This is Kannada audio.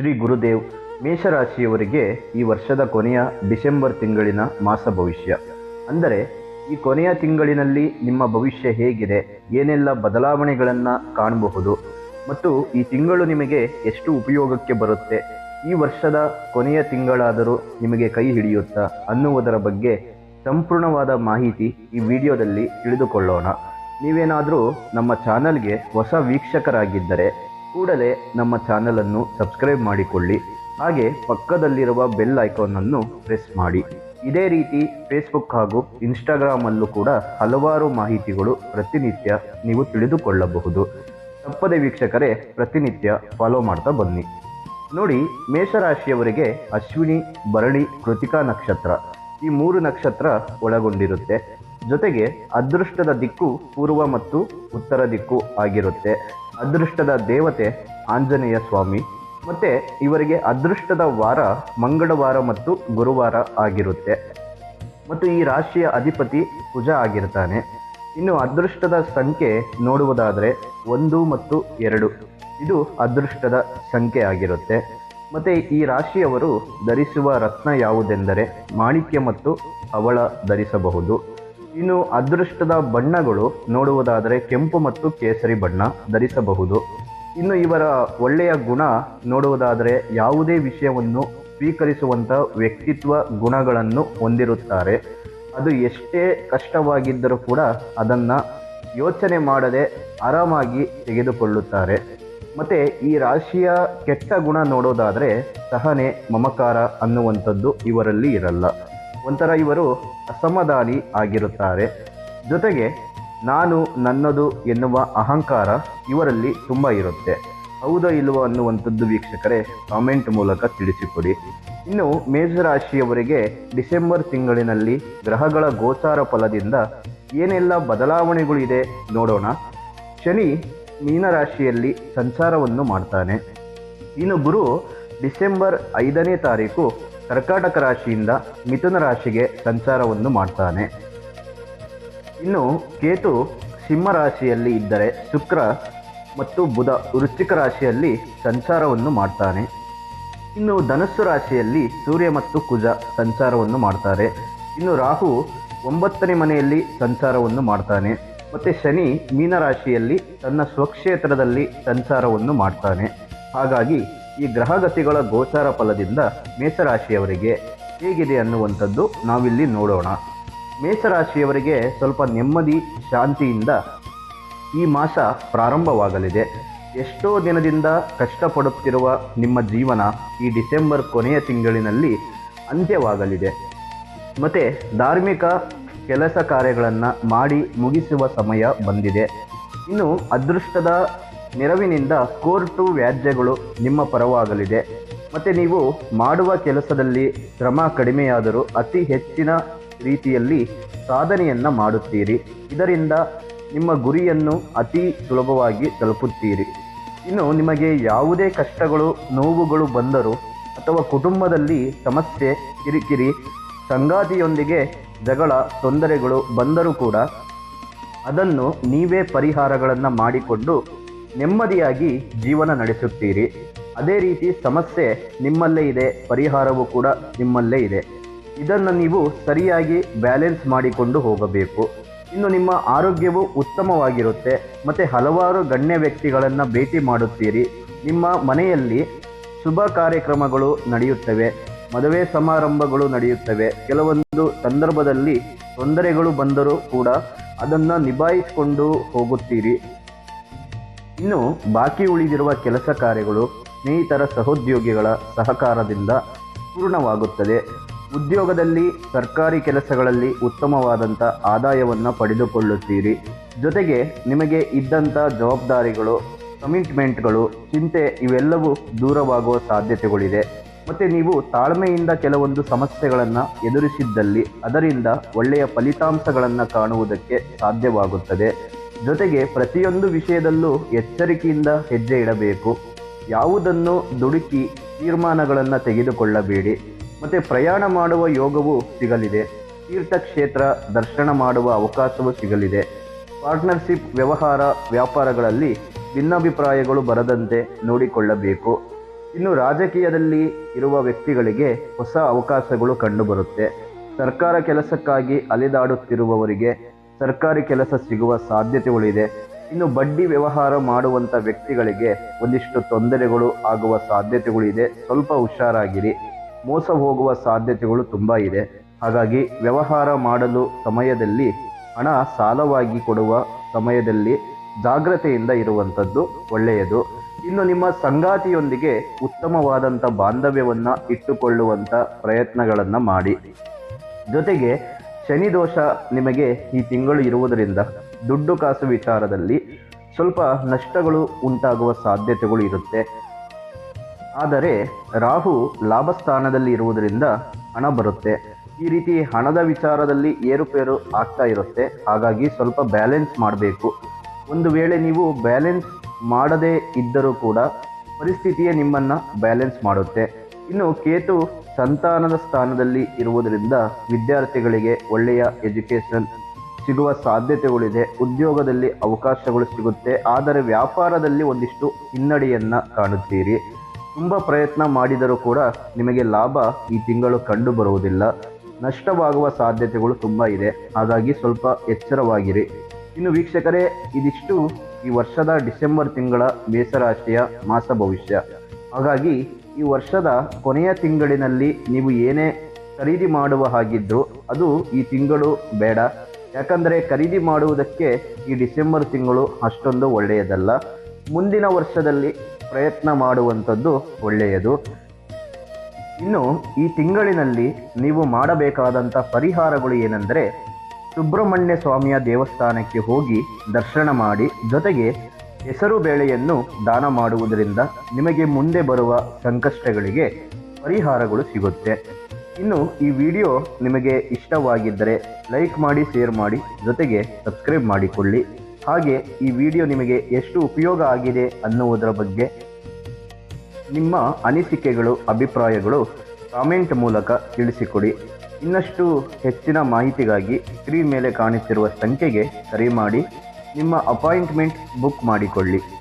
ಶ್ರೀ ಗುರುದೇವ್ ಮೇಷರಾಶಿಯವರಿಗೆ ಈ ವರ್ಷದ ಕೊನೆಯ ಡಿಸೆಂಬರ್ ತಿಂಗಳಿನ ಮಾಸ ಭವಿಷ್ಯ. ಅಂದರೆ ಈ ಕೊನೆಯ ತಿಂಗಳಿನಲ್ಲಿ ನಿಮ್ಮ ಭವಿಷ್ಯ ಹೇಗಿದೆ, ಏನೆಲ್ಲ ಬದಲಾವಣೆಗಳನ್ನು ಕಾಣಬಹುದು, ಮತ್ತು ಈ ತಿಂಗಳು ನಿಮಗೆ ಎಷ್ಟು ಉಪಯೋಗಕ್ಕೆ ಬರುತ್ತೆ, ಈ ವರ್ಷದ ಕೊನೆಯ ತಿಂಗಳಾದರೂ ನಿಮಗೆ ಕೈ ಹಿಡಿಯುತ್ತಾ ಅನ್ನುವುದರ ಬಗ್ಗೆ ಸಂಪೂರ್ಣವಾದ ಮಾಹಿತಿ ಈ ವಿಡಿಯೋದಲ್ಲಿ ತಿಳಿದುಕೊಳ್ಳೋಣ. ನೀವೇನಾದರೂ ನಮ್ಮ ಚಾನಲ್ಗೆ ಹೊಸ ವೀಕ್ಷಕರಾಗಿದ್ದರೆ ಕೂಡಲೇ ನಮ್ಮ ಚಾನಲನ್ನು ಸಬ್ಸ್ಕ್ರೈಬ್ ಮಾಡಿಕೊಳ್ಳಿ. ಹಾಗೆ ಪಕ್ಕದಲ್ಲಿರುವ ಬೆಲ್ ಐಕಾನನ್ನು ಪ್ರೆಸ್ ಮಾಡಿ. ಇದೇ ರೀತಿ ಫೇಸ್ಬುಕ್ ಹಾಗೂ ಇನ್ಸ್ಟಾಗ್ರಾಮಲ್ಲೂ ಕೂಡ ಹಲವಾರು ಮಾಹಿತಿಗಳು ಪ್ರತಿನಿತ್ಯ ನೀವು ತಿಳಿದುಕೊಳ್ಳಬಹುದು. ತಪ್ಪದೆ ವೀಕ್ಷಕರೇ, ಪ್ರತಿನಿತ್ಯ ಫಾಲೋ ಮಾಡ್ತಾ ಬನ್ನಿ. ನೋಡಿ, ಮೇಷರಾಶಿಯವರಿಗೆ ಅಶ್ವಿನಿ, ಭರಣಿ, ಕೃತಿಕಾ ನಕ್ಷತ್ರ ಈ ಮೂರು ನಕ್ಷತ್ರ ಒಳಗೊಂಡಿರುತ್ತೆ. ಜೊತೆಗೆ ಅದೃಷ್ಟದ ದಿಕ್ಕು ಪೂರ್ವ ಮತ್ತು ಉತ್ತರ ದಿಕ್ಕು ಆಗಿರುತ್ತೆ. ಅದೃಷ್ಟದ ದೇವತೆ ಆಂಜನೇಯ ಸ್ವಾಮಿ. ಮತ್ತೆ ಇವರಿಗೆ ಅದೃಷ್ಟದ ವಾರ ಮಂಗಳವಾರ ಮತ್ತು ಗುರುವಾರ ಆಗಿರುತ್ತೆ. ಮತ್ತು ಈ ರಾಶಿಯ ಅಧಿಪತಿ ಕುಜ ಆಗಿರ್ತಾನೆ. ಇನ್ನು ಅದೃಷ್ಟದ ಸಂಖ್ಯೆ ನೋಡುವುದಾದರೆ ಒಂದು ಮತ್ತು ಎರಡು. ಇದು ಅದೃಷ್ಟದ ಸಂಖ್ಯೆ ಆಗಿರುತ್ತೆ. ಮತ್ತು ಈ ರಾಶಿಯವರು ಧರಿಸುವ ರತ್ನ ಯಾವುದೆಂದರೆ ಮಾಣಿಕ್ಯ ಮತ್ತು ಅವಳ ಧರಿಸಬಹುದು. ಇನ್ನು ಅದೃಷ್ಟದ ಬಣ್ಣಗಳು ನೋಡುವುದಾದರೆ ಕೆಂಪು ಮತ್ತು ಕೇಸರಿ ಬಣ್ಣ ಧರಿಸಬಹುದು. ಇನ್ನು ಇವರ ಒಳ್ಳೆಯ ಗುಣ ನೋಡುವುದಾದರೆ ಯಾವುದೇ ವಿಷಯವನ್ನು ಸ್ವೀಕರಿಸುವಂಥ ವ್ಯಕ್ತಿತ್ವ ಗುಣಗಳನ್ನು ಹೊಂದಿರುತ್ತಾರೆ. ಅದು ಎಷ್ಟೇ ಕಷ್ಟವಾಗಿದ್ದರೂ ಕೂಡ ಅದನ್ನು ಯೋಚನೆ ಮಾಡದೆ ಆರಾಮಾಗಿ ತೆಗೆದುಕೊಳ್ಳುತ್ತಾರೆ. ಮತ್ತು ಈ ರಾಶಿಯ ಕೆಟ್ಟ ಗುಣ ನೋಡೋದಾದರೆ ಸಹನೆ, ಮಮಕಾರ ಅನ್ನುವಂಥದ್ದು ಇವರಲ್ಲಿ ಇರಲ್ಲ. ಒಂಥರ ಇವರು ಅಸಮಾಧಾನಿ ಆಗಿರುತ್ತಾರೆ. ಜೊತೆಗೆ ನಾನು ನನ್ನದು ಎನ್ನುವ ಅಹಂಕಾರ ಇವರಲ್ಲಿ ತುಂಬ ಇರುತ್ತೆ. ಹೌದೋ ಇಲ್ವೋ ಅನ್ನುವಂಥದ್ದು ವೀಕ್ಷಕರೇ ಕಾಮೆಂಟ್ ಮೂಲಕ ತಿಳಿಸಿಕೊಡಿ. ಇನ್ನು ಮೇಷರಾಶಿಯವರಿಗೆ ಡಿಸೆಂಬರ್ ತಿಂಗಳಿನಲ್ಲಿ ಗ್ರಹಗಳ ಗೋಚಾರ ಫಲದಿಂದ ಏನೆಲ್ಲ ಬದಲಾವಣೆಗಳಿದೆ ನೋಡೋಣ. ಶನಿ ಮೀನರಾಶಿಯಲ್ಲಿ ಸಂಚಾರವನ್ನು ಮಾಡ್ತಾನೆ. ಇನ್ನು ಗುರು ಡಿಸೆಂಬರ್ ಐದನೇ ತಾರೀಕು ಕರ್ಕಾಟಕ ರಾಶಿಯಿಂದ ಮಿಥುನ ರಾಶಿಗೆ ಸಂಚಾರವನ್ನು ಮಾಡ್ತಾನೆ. ಇನ್ನು ಕೇತು ಸಿಂಹ ರಾಶಿಯಲ್ಲಿ ಇದ್ದರೆ ಶುಕ್ರ ಮತ್ತು ಬುಧ ವೃಶ್ಚಿಕ ರಾಶಿಯಲ್ಲಿ ಸಂಚಾರವನ್ನು ಮಾಡ್ತಾನೆ. ಇನ್ನು ಧನಸ್ಸು ರಾಶಿಯಲ್ಲಿ ಸೂರ್ಯ ಮತ್ತು ಕುಜ ಸಂಚಾರವನ್ನು ಮಾಡ್ತಾರೆ. ಇನ್ನು ರಾಹು ಒಂಬತ್ತನೇ ಮನೆಯಲ್ಲಿ ಸಂಚಾರವನ್ನು ಮಾಡ್ತಾನೆ. ಮತ್ತು ಶನಿ ಮೀನರಾಶಿಯಲ್ಲಿ ತನ್ನ ಸ್ವಕ್ಷೇತ್ರದಲ್ಲಿ ಸಂಚಾರವನ್ನು ಮಾಡ್ತಾನೆ. ಹಾಗಾಗಿ ಈ ಗ್ರಹಗತಿಗಳ ಗೋಚಾರ ಫಲದಿಂದ ಮೇಷರಾಶಿಯವರಿಗೆ ಹೇಗಿದೆ ಅನ್ನುವಂಥದ್ದು ನಾವಿಲ್ಲಿ ನೋಡೋಣ. ಮೇಷರಾಶಿಯವರಿಗೆ ಸ್ವಲ್ಪ ನೆಮ್ಮದಿ, ಶಾಂತಿಯಿಂದ ಈ ಮಾಸ ಪ್ರಾರಂಭವಾಗಲಿದೆ. ಎಷ್ಟೋ ದಿನದಿಂದ ಕಷ್ಟಪಡುತ್ತಿರುವ ನಿಮ್ಮ ಜೀವನ ಈ ಡಿಸೆಂಬರ್ ಕೊನೆಯ ತಿಂಗಳಿನಲ್ಲಿ ಅಂತ್ಯವಾಗಲಿದೆ. ಮತ್ತು ಧಾರ್ಮಿಕ ಕೆಲಸ ಕಾರ್ಯಗಳನ್ನು ಮಾಡಿ ಮುಗಿಸುವ ಸಮಯ ಬಂದಿದೆ. ಇನ್ನು ಅದೃಷ್ಟದ ನೆರವಿನಿಂದ ಕೋರ್ಟು ವ್ಯಾಜ್ಯಗಳು ನಿಮ್ಮ ಪರವಾಗಲಿದೆ. ಮತ್ತು ನೀವು ಮಾಡುವ ಕೆಲಸದಲ್ಲಿ ಶ್ರಮ ಕಡಿಮೆಯಾದರೂ ಅತಿ ಹೆಚ್ಚಿನ ರೀತಿಯಲ್ಲಿ ಸಾಧನೆಯನ್ನು ಮಾಡುತ್ತೀರಿ. ಇದರಿಂದ ನಿಮ್ಮ ಗುರಿಯನ್ನು ಅತಿ ಸುಲಭವಾಗಿ ತಲುಪುತ್ತೀರಿ. ಇನ್ನು ನಿಮಗೆ ಯಾವುದೇ ಕಷ್ಟಗಳು, ನೋವುಗಳು ಬಂದರೂ ಅಥವಾ ಕುಟುಂಬದಲ್ಲಿ ಸಮಸ್ಯೆ, ಕಿರಿಕಿರಿ, ಸಂಗಾತಿಯೊಂದಿಗೆ ಜಗಳ, ತೊಂದರೆಗಳು ಬಂದರೂ ಕೂಡ ಅದನ್ನು ನೀವೇ ಪರಿಹಾರಗಳನ್ನು ಮಾಡಿಕೊಂಡು ನೆಮ್ಮದಿಯಾಗಿ ಜೀವನ ನಡೆಸುತ್ತೀರಿ. ಅದೇ ರೀತಿ ಸಮಸ್ಯೆ ನಿಮ್ಮಲ್ಲೇ ಇದೆ, ಪರಿಹಾರವೂ ಕೂಡ ನಿಮ್ಮಲ್ಲೇ ಇದೆ. ಇದನ್ನು ನೀವು ಸರಿಯಾಗಿ ಬ್ಯಾಲೆನ್ಸ್ ಮಾಡಿಕೊಂಡು ಹೋಗಬೇಕು. ಇನ್ನು ನಿಮ್ಮ ಆರೋಗ್ಯವು ಉತ್ತಮವಾಗಿರುತ್ತೆ, ಮತ್ತು ಹಲವಾರು ಗಣ್ಯ ವ್ಯಕ್ತಿಗಳನ್ನು ಭೇಟಿ ಮಾಡುತ್ತೀರಿ. ನಿಮ್ಮ ಮನೆಯಲ್ಲಿ ಶುಭ ಕಾರ್ಯಕ್ರಮಗಳು ನಡೆಯುತ್ತವೆ, ಮದುವೆ ಸಮಾರಂಭಗಳು ನಡೆಯುತ್ತವೆ, ಕೆಲವೊಂದು ಸಂದರ್ಭದಲ್ಲಿ ತೊಂದರೆಗಳು ಬಂದರೂ ಕೂಡ ಅದನ್ನು ನಿಭಾಯಿಸಿಕೊಂಡು ಹೋಗುತ್ತೀರಿ. ಇನ್ನು ಬಾಕಿ ಉಳಿದಿರುವ ಕೆಲಸ ಕಾರ್ಯಗಳು ಸ್ನೇಹಿತರ ಸಹೋದ್ಯೋಗಿಗಳ ಸಹಕಾರದಿಂದ ಪೂರ್ಣವಾಗುತ್ತದೆ. ಉದ್ಯೋಗದಲ್ಲಿ ಸರ್ಕಾರಿ ಕೆಲಸಗಳಲ್ಲಿ ಉತ್ತಮವಾದಂಥ ಆದಾಯವನ್ನು ಪಡೆದುಕೊಳ್ಳುತ್ತೀರಿ. ಜೊತೆಗೆ ನಿಮಗೆ ಇದ್ದಂಥ ಜವಾಬ್ದಾರಿಗಳು, ಕಮಿಟ್ಮೆಂಟ್ಗಳು, ಚಿಂತೆ ಇವೆಲ್ಲವೂ ದೂರವಾಗುವ ಸಾಧ್ಯತೆಗಳಿದೆ. ಮತ್ತು ನೀವು ತಾಳ್ಮೆಯಿಂದ ಕೆಲವೊಂದು ಸಮಸ್ಯೆಗಳನ್ನು ಎದುರಿಸಿದ್ದಲ್ಲಿ ಅದರಿಂದ ಒಳ್ಳೆಯ ಫಲಿತಾಂಶಗಳನ್ನು ಕಾಣುವುದಕ್ಕೆ ಸಾಧ್ಯವಾಗುತ್ತದೆ. ಜೊತೆಗೆ ಪ್ರತಿಯೊಂದು ವಿಷಯದಲ್ಲೂ ಎಚ್ಚರಿಕೆಯಿಂದ ಹೆಜ್ಜೆ ಇಡಬೇಕು. ಯಾವುದನ್ನು ದುಡುಕಿ ತೀರ್ಮಾನಗಳನ್ನು ತೆಗೆದುಕೊಳ್ಳಬೇಡಿ. ಮತ್ತು ಪ್ರಯಾಣ ಮಾಡುವ ಯೋಗವೂ ಸಿಗಲಿದೆ. ತೀರ್ಥಕ್ಷೇತ್ರ ದರ್ಶನ ಮಾಡುವ ಅವಕಾಶವೂ ಸಿಗಲಿದೆ. ಪಾರ್ಟ್ನರ್ಶಿಪ್, ವ್ಯವಹಾರ, ವ್ಯಾಪಾರಗಳಲ್ಲಿ ಭಿನ್ನಾಭಿಪ್ರಾಯಗಳು ಬರದಂತೆ ನೋಡಿಕೊಳ್ಳಬೇಕು. ಇನ್ನು ರಾಜಕೀಯದಲ್ಲಿ ಇರುವ ವ್ಯಕ್ತಿಗಳಿಗೆ ಹೊಸ ಅವಕಾಶಗಳು ಕಂಡುಬರುತ್ತೆ. ಸರ್ಕಾರ ಕೆಲಸಕ್ಕಾಗಿ ಅಲೆದಾಡುತ್ತಿರುವವರಿಗೆ ಸರ್ಕಾರಿ ಕೆಲಸ ಸಿಗುವ ಸಾಧ್ಯತೆಗಳಿದೆ. ಇನ್ನು ಬಡ್ಡಿ ವ್ಯವಹಾರ ಮಾಡುವಂಥ ವ್ಯಕ್ತಿಗಳಿಗೆ ಒಂದಿಷ್ಟು ತೊಂದರೆಗಳು ಆಗುವ ಸಾಧ್ಯತೆಗಳಿದೆ. ಸ್ವಲ್ಪ ಹುಷಾರಾಗಿರಿ. ಮೋಸ ಹೋಗುವ ಸಾಧ್ಯತೆಗಳು ತುಂಬ ಇದೆ. ಹಾಗಾಗಿ ವ್ಯವಹಾರ ಮಾಡಲು ಸಮಯದಲ್ಲಿ ಹಣ ಸಾಲವಾಗಿ ಕೊಡುವ ಸಮಯದಲ್ಲಿ ಜಾಗ್ರತೆಯಿಂದ ಇರುವಂಥದ್ದು ಒಳ್ಳೆಯದು. ಇನ್ನು ನಿಮ್ಮ ಸಂಗಾತಿಯೊಂದಿಗೆ ಉತ್ತಮವಾದಂಥ ಬಾಂಧವ್ಯವನ್ನು ಇಟ್ಟುಕೊಳ್ಳುವಂಥ ಪ್ರಯತ್ನಗಳನ್ನು ಮಾಡಿ. ಜೊತೆಗೆ ಶನಿ ದೋಷ ನಿಮಗೆ ಈ ತಿಂಗಳು ಇರುವುದರಿಂದ ದುಡ್ಡು ಕಾಸು ವಿಚಾರದಲ್ಲಿ ಸ್ವಲ್ಪ ನಷ್ಟಗಳು ಉಂಟಾಗುವ ಸಾಧ್ಯತೆಗಳು ಇರುತ್ತೆ. ಆದರೆ ರಾಹು ಲಾಭಸ್ಥಾನದಲ್ಲಿ ಇರುವುದರಿಂದ ಹಣ ಬರುತ್ತೆ. ಈ ರೀತಿ ಹಣದ ವಿಚಾರದಲ್ಲಿ ಏರುಪೇರು ಆಗ್ತಾ ಇರುತ್ತೆ. ಹಾಗಾಗಿ ಸ್ವಲ್ಪ ಬ್ಯಾಲೆನ್ಸ್ ಮಾಡಬೇಕು. ಒಂದು ವೇಳೆ ನೀವು ಬ್ಯಾಲೆನ್ಸ್ ಮಾಡದೇ ಇದ್ದರೂ ಕೂಡ ಪರಿಸ್ಥಿತಿಯೇ ನಿಮ್ಮನ್ನು ಬ್ಯಾಲೆನ್ಸ್ ಮಾಡುತ್ತೆ. ಇನ್ನು ಕೇತು ಸಂತಾನದ ಸ್ಥಾನದಲ್ಲಿ ಇರುವುದರಿಂದ ವಿದ್ಯಾರ್ಥಿಗಳಿಗೆ ಒಳ್ಳೆಯ ಎಜುಕೇಷನ್ ಸಿಗುವ ಸಾಧ್ಯತೆಗಳಿದೆ. ಉದ್ಯೋಗದಲ್ಲಿ ಅವಕಾಶಗಳು ಸಿಗುತ್ತೆ. ಆದರೆ ವ್ಯಾಪಾರದಲ್ಲಿ ಒಂದಿಷ್ಟು ಹಿನ್ನಡೆಯನ್ನು ಕಾಣುತ್ತೀರಿ. ತುಂಬ ಪ್ರಯತ್ನ ಮಾಡಿದರೂ ಕೂಡ ನಿಮಗೆ ಲಾಭ ಈ ತಿಂಗಳು ಕಂಡು ಬರುವುದಿಲ್ಲ. ನಷ್ಟವಾಗುವ ಸಾಧ್ಯತೆಗಳು ತುಂಬ ಇದೆ. ಹಾಗಾಗಿ ಸ್ವಲ್ಪ ಎಚ್ಚರವಾಗಿರಿ. ಇನ್ನು ವೀಕ್ಷಕರೇ, ಇದಿಷ್ಟು ಈ ವರ್ಷದ ಡಿಸೆಂಬರ್ ತಿಂಗಳ ಮೇಸರಾಶಿಯ ಮಾಸ ಭವಿಷ್ಯ. ಹಾಗಾಗಿ ಈ ವರ್ಷದ ಕೊನೆಯ ತಿಂಗಳಿನಲ್ಲಿ ನೀವು ಏನೇ ಖರೀದಿ ಮಾಡುವ ಹಾಗಿದ್ರು ಅದು ಈ ತಿಂಗಳು ಬೇಡ. ಯಾಕಂದರೆ ಖರೀದಿ ಮಾಡುವುದಕ್ಕೆ ಈ ಡಿಸೆಂಬರ್ ತಿಂಗಳು ಅಷ್ಟೊಂದು ಒಳ್ಳೆಯದಲ್ಲ. ಮುಂದಿನ ವರ್ಷದಲ್ಲಿ ಪ್ರಯತ್ನ ಮಾಡುವಂಥದ್ದು ಒಳ್ಳೆಯದು. ಇನ್ನು ಈ ತಿಂಗಳಿನಲ್ಲಿ ನೀವು ಮಾಡಬೇಕಾದಂಥ ಪರಿಹಾರಗಳು ಏನೆಂದರೆ ಸುಬ್ರಹ್ಮಣ್ಯ ಸ್ವಾಮಿಯ ದೇವಸ್ಥಾನಕ್ಕೆ ಹೋಗಿ ದರ್ಶನ ಮಾಡಿ, ಜೊತೆಗೆ ಹೆಸರು ಬೇಳೆಯನ್ನು ದಾನ ಮಾಡುವುದರಿಂದ ನಿಮಗೆ ಮುಂದೆ ಬರುವ ಸಂಕಷ್ಟಗಳಿಗೆ ಪರಿಹಾರಗಳು ಸಿಗುತ್ತೆ. ಇನ್ನು ಈ ವಿಡಿಯೋ ನಿಮಗೆ ಇಷ್ಟವಾಗಿದ್ದರೆ ಲೈಕ್ ಮಾಡಿ, ಶೇರ್ ಮಾಡಿ, ಜೊತೆಗೆ ಸಬ್ಸ್ಕ್ರೈಬ್ ಮಾಡಿಕೊಳ್ಳಿ. ಹಾಗೆ ಈ ವಿಡಿಯೋ ನಿಮಗೆ ಎಷ್ಟು ಉಪಯೋಗ ಆಗಿದೆ ಅನ್ನುವುದರ ಬಗ್ಗೆ ನಿಮ್ಮ ಅನಿಸಿಕೆಗಳು, ಅಭಿಪ್ರಾಯಗಳು ಕಾಮೆಂಟ್ ಮೂಲಕ ತಿಳಿಸಿಕೊಡಿ. ಇನ್ನಷ್ಟು ಹೆಚ್ಚಿನ ಮಾಹಿತಿಗಾಗಿ ಸ್ಕ್ರೀನ್ ಮೇಲೆ ಕಾಣುತ್ತಿರುವ ಸಂಖ್ಯೆಗೆ ಕರೆ ಮಾಡಿ. ನಿಮ್ಮ ಅಪಾಯಿಂಟ್ಮೆಂಟ್ ಬುಕ್ ಮಾಡಿಕೊಳ್ಳಿ.